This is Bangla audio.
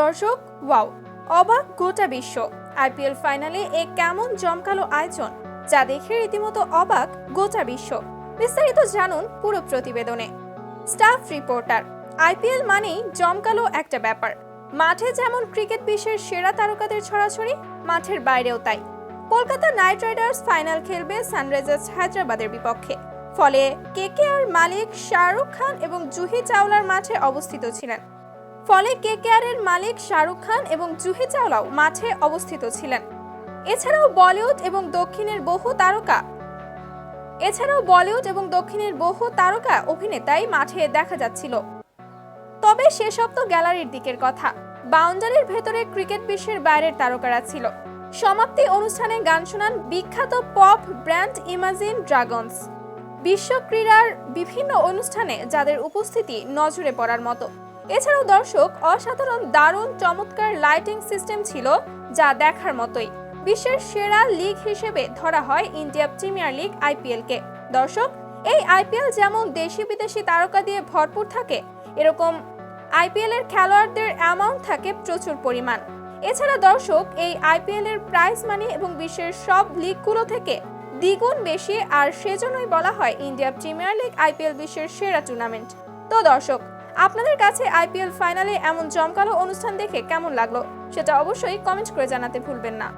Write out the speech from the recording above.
দর্শক, ওয়াও, অবাক গোটা বিশ্ব। আইপিএল ফাইনালে এ কেমন জমকালো আয়োজন, যা দেখে রীতিমতো অবাক গোটা বিশ্ব। বিস্তারিত জানুন পুরো প্রতিবেদনে। স্টাফ রিপোর্টার, আইপিএল মানেই জমকালো একটা ব্যাপার। মাঠে যেমন ক্রিকেট বিশ্বের সেরা তারকাদের ছড়াছড়ি, মাঠের বাইরেও তাই। কলকাতা নাইট রাইডার্স ফাইনাল খেলবে সানরাইজার্স হায়দ্রাবাদের বিপক্ষে। ফলে কেকেআর মালিক, শাহরুখ খান এবং জুহি চাওলার মাঠে অবস্থিত ছিলেন। ফলে কেকেআর এর মালিক শাহরুখ খান এবং জুহি চাওলাও মাঠে অবস্থিত ছিলেন। এছাড়াও বলিউড এবং দক্ষিণের বহু তারকা এছাড়াও বলিউড এবং দক্ষিণের বহু তারকা অভিনেতাই মাঠে দেখা যাচ্ছিল। তবে সেসব তো গ্যালারির দিকের কথা। বাউন্ডারির ভেতরে ক্রিকেট বিশ্বের বাইরের তারকারা ছিল। সমাপ্তি অনুষ্ঠানে গান শোনান বিখ্যাত পপ ব্র্যান্ড ইমাজিন ড্রাগনস। বিশ্ব ক্রীড়ার বিভিন্ন অনুষ্ঠানে যাদের উপস্থিতি নজরে পড়ার মতো। এছাড়াও দর্শক, অসাধারণ দারুণ চমৎকার লাইটিং সিস্টেম ছিল যা দেখার মতোই। বিশ্বের সেরা লিগ হিসেবে ধরা হয় ইন্ডিয়া প্রিমিয়ার লিগ আইপিএলকে দর্শক, এই আইপিএল যেমন দেশি বিদেশি তারকা দিয়ে ভরপুর থাকে, এরকম আইপিএল এর খেলোয়াড়দের অ্যামাউন্ট থাকে প্রচুর পরিমাণ। এছাড়া দর্শক, এই আইপিএল এর প্রাইজ মানি এবং বিশ্বের সব লিগগুলো থেকে দ্বিগুণ বেশি, আর সেজন্যই বলা হয় ইন্ডিয়া প্রিমিয়ার লিগ আইপিএল বিশ্বের সেরা টুর্নামেন্ট তো দর্শক আপনাদের কাছে আইপিএল ফাইনালে এমন জমকালো অনুষ্ঠান দেখে কেমন লাগল সেটা অবশ্যই কমেন্ট করে জানাতে ভুলবেন না।